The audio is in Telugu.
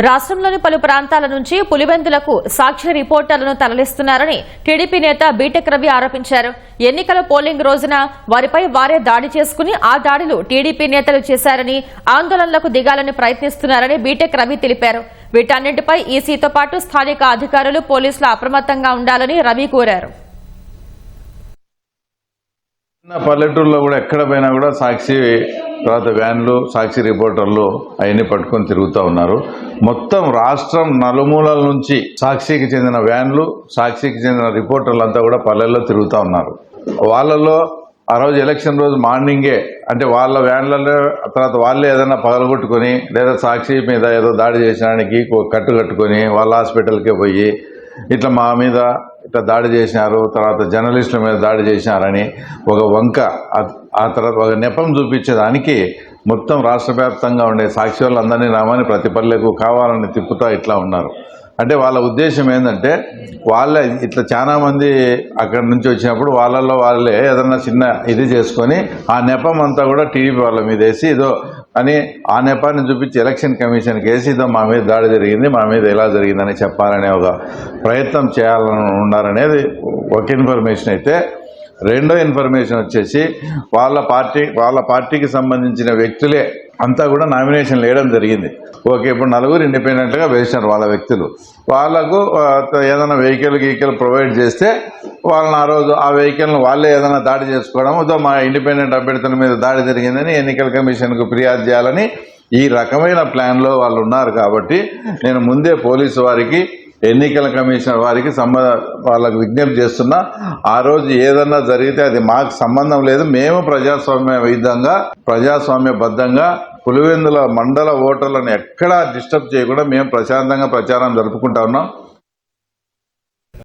రాష్ట్రంలోని పలు ప్రాంతాల నుంచి పులివెందులకు సాక్ష్య రిపోర్టర్లను తరలిస్తున్నారని టీడీపీ నేత బీటెక్ రవి ఆరోపించారు. ఎన్నికల పోలింగ్ రోజున వారిపై వారే దాడి చేసుకుని ఆ దాడులు టీడీపీ నేతలు చేశారని ఆందోళనలకు దిగాలని ప్రయత్నిస్తున్నారని బీటెక్ రవి తెలిపారు. వీటన్నింటిపై ఈసీతో పాటు స్థానిక అధికారులు పోలీసులు అప్రమత్తంగా ఉండాలని రవి కోరారు. పల్లెటూరులో కూడా ఎక్కడ పోయినా కూడా సాక్షి తర్వాత వ్యాన్లు సాక్షి రిపోర్టర్లు అవన్నీ పట్టుకొని తిరుగుతూ ఉన్నారు. మొత్తం రాష్ట్రం నలుమూలల నుంచి సాక్షికి చెందిన వ్యాన్లు సాక్షికి చెందిన రిపోర్టర్లు అంతా కూడా పల్లెల్లో తిరుగుతూ ఉన్నారు. వాళ్ళలో ఆ రోజు ఎలక్షన్ రోజు మార్నింగే అంటే వాళ్ళ వ్యాన్లలో తర్వాత వాళ్ళే ఏదైనా పగలగొట్టుకొని లేదా సాక్షి మీద ఏదో దాడి చేసినానికి కట్టు కట్టుకొని వాళ్ళ హాస్పిటల్కే పోయి ఇట్లా మా మీద ఇట్లా దాడి చేసినారు తర్వాత జర్నలిస్టుల మీద దాడి చేసినారని ఒక వంక ఆ- తర్వాత ఒక నెపం చూపించేదానికి మొత్తం రాష్ట్ర వ్యాప్తంగా ఉండే సాక్షి వాళ్ళందరినీ రామని ప్రతి పల్లెకు కావాలని తిప్పుతా ఇట్లా ఉన్నారు. అంటే వాళ్ళ ఉద్దేశం ఏంటంటే వాళ్ళ ఇట్లా చాలామంది అక్కడి నుంచి వచ్చినప్పుడు వాళ్ళల్లో వాళ్ళే ఏదన్నా చిన్న ఇది చేసుకొని ఆ నెపం అంతా కూడా టీడీపీ వాళ్ళ మీద వేసి ఏదో అని ఆ నెపాన్ని చూపించి ఎలక్షన్ కమిషన్కి వేసి ఇదో మా మీద దాడి జరిగింది మా మీద ఎలా జరిగిందని చెప్పాలనే ఒక ప్రయత్నం చేయాలని ఉన్నారనేది ఒక ఇన్ఫర్మేషన్ అయితే రెండో ఇన్ఫర్మేషన్ వచ్చేసి వాళ్ళ పార్టీ వాళ్ళ పార్టీకి సంబంధించిన వ్యక్తులే అంతా కూడా నామినేషన్ వేయడం జరిగింది. ఓకే ఇప్పుడు నలుగురు ఇండిపెండెంట్గా వేసినారు వాళ్ళ వ్యక్తులు. వాళ్ళకు ఏదైనా వెహికల్ గీకల్ ప్రొవైడ్ చేస్తే వాళ్ళని ఆ రోజు ఆ వెహికల్ని వాళ్ళే ఏదైనా దాడి చేసుకోవడం మా ఇండిపెండెంట్ అభ్యర్థుల మీద దాడి జరిగిందని ఎన్నికల కమిషన్కు ఫిర్యాదు చేయాలని ఈ రకమైన ప్లాన్లో వాళ్ళు ఉన్నారు కాబట్టి నేను ముందే పోలీసు వారికి ఎన్నికల కమిషనర్ వారికి సంబ వాళ్ళకు విజ్ఞప్తి చేస్తున్నా ఆ రోజు ఏదన్నా జరిగితే అది మాకు సంబంధం లేదు. మేము ప్రజాస్వామ్య విధంగా ప్రజాస్వామ్యబద్ధంగా పులివెందుల మండల ఓటర్లను ఎక్కడా డిస్టర్బ్ చేయకుండా మేము ప్రశాంతంగా ప్రచారం జరుపుకుంటా ఉన్నాం.